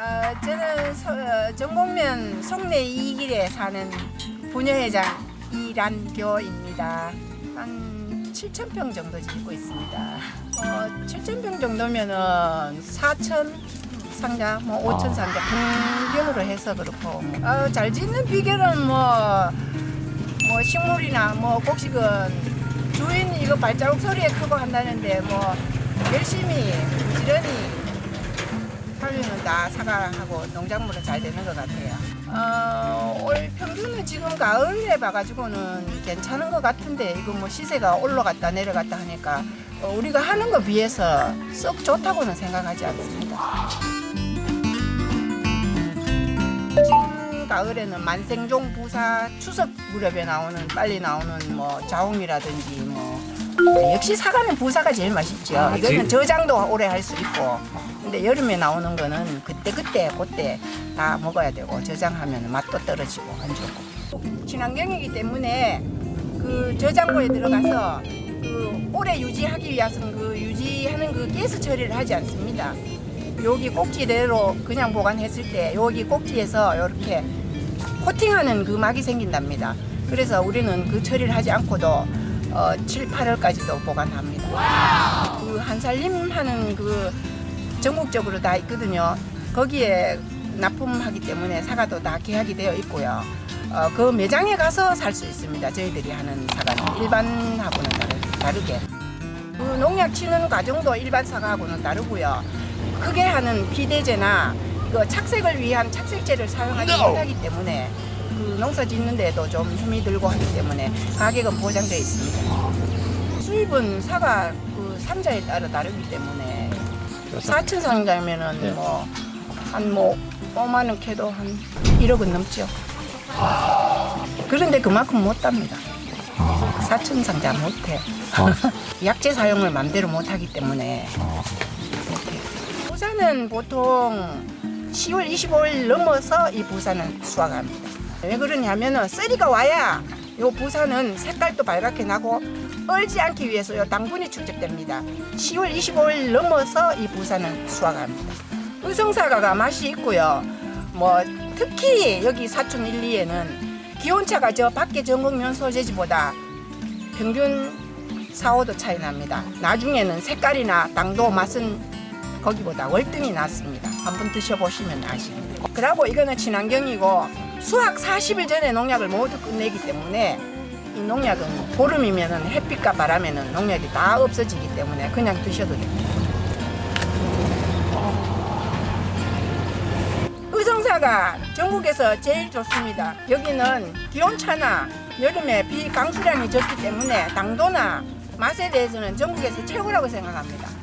어, 저는 서, 어, 정복면 송내 이길에 사는 부녀회장 이란교입니다. 한 7천 평 정도 짓고 있습니다. 어, 7천 평 정도면은 4천 상자, 뭐 5천 아. 상자 평균으로 해서 그렇고 어, 잘 짓는 비결은 뭐, 뭐 식물이나 뭐 곡식은 주인이 이거 발자국 소리에 크고 한다는데 뭐 열심히 부지런히 하면은 다 사과하고 농작물은 잘 되는 것 같아요. 어, 올 평균은 지금 가을에 봐가지고는 괜찮은 것 같은데 이거 뭐 시세가 올라갔다 내려갔다 하니까 어, 우리가 하는 거 비해서 썩 좋다고는 생각하지 않습니다. 지금 가을에는 만생종 부사 추석 무렵에 나오는 빨리 나오는 뭐 자웅이라든지 뭐 역시 사과는 부사가 제일 맛있죠. 아, 이거는 지- 저장도 오래 할 수 있고 근데 여름에 나오는 거는 그때 그때 그때 다 먹어야 되고 저장하면 맛도 떨어지고 안 좋고 친환경이기 때문에 그 저장고에 들어가서 그 오래 유지하기 위해서는 그 유지하는 그 가스 처리를 하지 않습니다. 여기 꼭지대로 그냥 보관했을 때 여기 꼭지에서 이렇게 코팅하는 그 막이 생긴답니다. 그래서 우리는 그 처리를 하지 않고도 어, 7, 8월까지도 보관합니다. 그 한살림 하는 그 전국적으로 다 있거든요. 거기에 납품하기 때문에 사과도 다 계약이 되어 있고요. 어, 그 매장에 가서 살 수 있습니다. 저희들이 하는 사과는 일반하고는 다르, 다르게. 그 농약 치는 과정도 일반 사과하고는 다르고요. 크게 하는 비대제나 그 착색을 위한 착색제를 사용하지 못하기 때문에 그 농사 짓는 데도 좀 힘이 들고 하기 때문에 가격은 보장되어 있습니다. 수입은 사과 그 상자에 따라 다르기 때문에 4천 상자면은 네. 뭐한뭐 5만 원 캐도 한 1억은 넘죠. 그런데 그만큼 못 답니다. 4천 상자 못해. 약재 사용을 맘대로 못하기 때문에. 부산은 보통 10월 25일 넘어서 이 부산은 수확합니다. 왜 그러냐면은 쓰리가 와야 요 부산은 색깔도 빨갛게 나고 얼지 않기 위해서 요 당분이 축적됩니다. 10월 25일 넘어서 이 부산은 수확합니다. 의성사과가 맛이 있고요. 뭐 특히 여기 사촌 1, 2에는 기온차가 저 밖에 전국면 소재지보다 평균 4, 5도 차이 납니다. 나중에는 색깔이나 당도 맛은 거기보다 월등히 낫습니다. 한번 드셔보시면 아십니다. 그리고 이거는 친환경이고 수확 40일 전에 농약을 모두 끝내기 때문에 이 농약은 보름이면 햇빛과 바람에는 농약이 다 없어지기 때문에 그냥 드셔도 됩니다. 의성사가 전국에서 제일 좋습니다. 여기는 기온차나 여름에 비 강수량이 적기 때문에 당도나 맛에 대해서는 전국에서 최고라고 생각합니다.